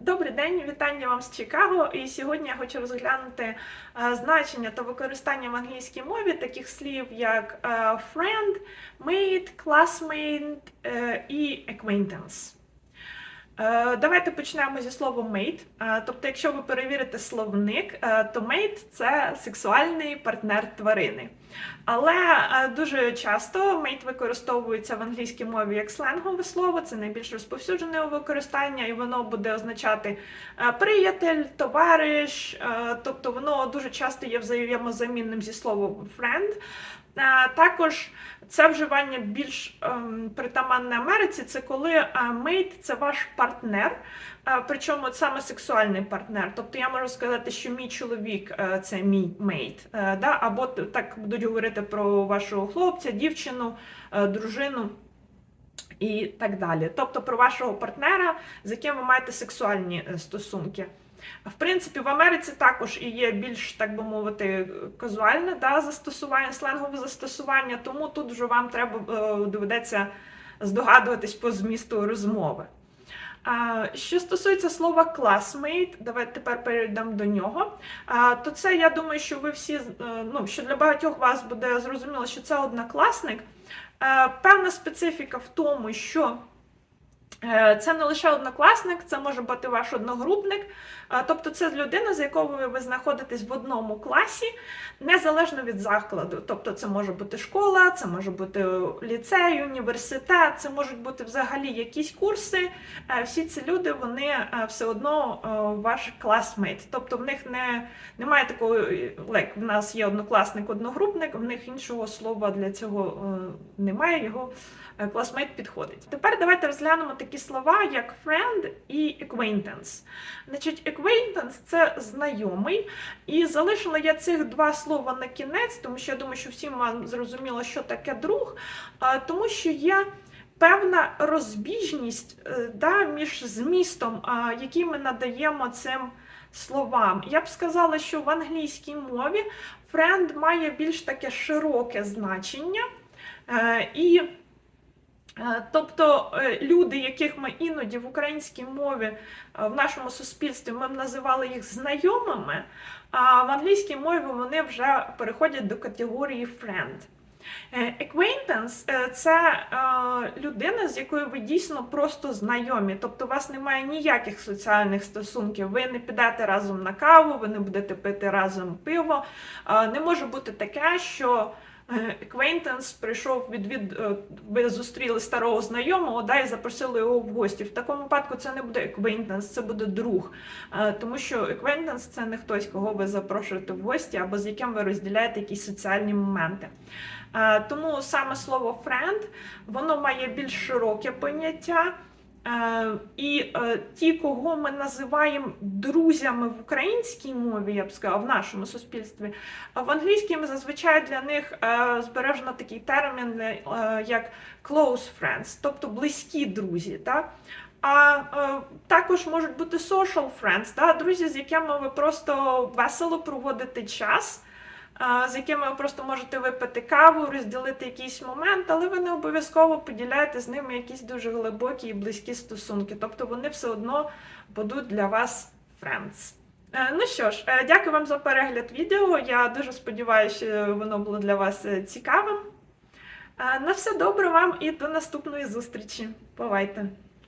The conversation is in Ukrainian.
Добрий день, вітання вам з Чикаго. І сьогодні я хочу розглянути е, значення та використання в англійській мові таких слів, як е, friend, mate, classmate е, і acquaintance. Е, Давайте почнемо зі слова mate. Е, Тобто, якщо ви перевірите словник, е, то mate – це сексуальний партнер тварини. Але дуже часто mate використовується в англійській мові як сленгове слово, це найбільш розповсюджене використання, і воно буде означати приятель, товариш, тобто воно дуже часто є взаємозамінним зі словом friend. Е, Також це вживання більш ем, притаманне Америці, це коли mate – це ваш партнер, е, причому саме сексуальний партнер. Тобто я можу сказати, що мій чоловік е, це мій мейт, да? або так будуть говорити про вашого хлопця, дівчину, дружину. І так далі. Тобто про вашого партнера, з яким ви маєте сексуальні стосунки. В принципі, в Америці також і є більш, так би мовити, казуальне да, застосування, сленгове застосування, тому тут вже вам треба е, доведеться здогадуватись по змісту розмови. Що стосується слова classmate, давайте тепер перейдемо до нього. То це я думаю, що ви всі е, ну, що для багатьох вас буде зрозуміло, що це однокласник. Е, Певна специфіка в тому, що це не лише однокласник, це може бути ваш одногрупник. Е, Тобто це людина, з якою ви знаходитесь в одному класі, незалежно від закладу. Тобто це може бути школа, це може бути ліцей, університет, це можуть бути взагалі якісь курси. Е, Всі ці люди вони е, все одно е, ваш класмейт. Тобто в них не, немає такого, е, like, в нас є однокласник, одногрупник, в них іншого слова для цього е, немає. Його е, класмейт підходить. Тепер давайте розглянемо такі слова, як friend і acquaintance. Значить, acquaintance – це знайомий, і залишила я цих два слова на кінець, тому що я думаю, що всім вам зрозуміло, що таке друг, тому що є певна розбіжність е, да, між змістом, який ми надаємо цим словам. Я б сказала, що в англійській мові friend має більш таке широке значення. Е, І Тобто е, люди, яких ми іноді в українській мові е, в нашому суспільстві ми б називали їх знайомими, а в англійській мові вони вже переходять до категорії friend. Е, Acquaintance е, це е, людина, з якою ви дійсно просто знайомі, тобто у вас немає ніяких соціальних стосунків. Ви не підете разом на каву, ви не будете пити разом пиво. Е, Не може бути таке, що е, acquaintance прийшов відвід, е, ви зустріли старого знайомого да, і запросили його в гості. В такому випадку це не буде acquaintance, це буде друг. Е, Тому що acquaintance – це не хтось, кого ви запрошуєте в гості або з яким ви розділяєте якісь соціальні моменти. Е, Тому саме слово friend воно має більш широке поняття. Е, І е, ті, кого ми називаємо друзями в українській мові, я б сказала, в нашому суспільстві, в англійській ми зазвичай для них е, збережено такий термін, як close friends, тобто близькі друзі. Так? А е, також можуть бути social friends, да? друзі, з якими ви просто весело проводите час з якими ви просто можете випити каву, розділити якийсь момент, але ви не обов'язково поділяєте з ними якісь дуже глибокі і близькі стосунки. Тобто вони все одно будуть для вас. Е, Ну що ж, е, дякую вам за перегляд відео. Я дуже сподіваюся, що воно було для вас е, цікавим. Е, На все добре вам і до наступної зустрічі. Бувайте!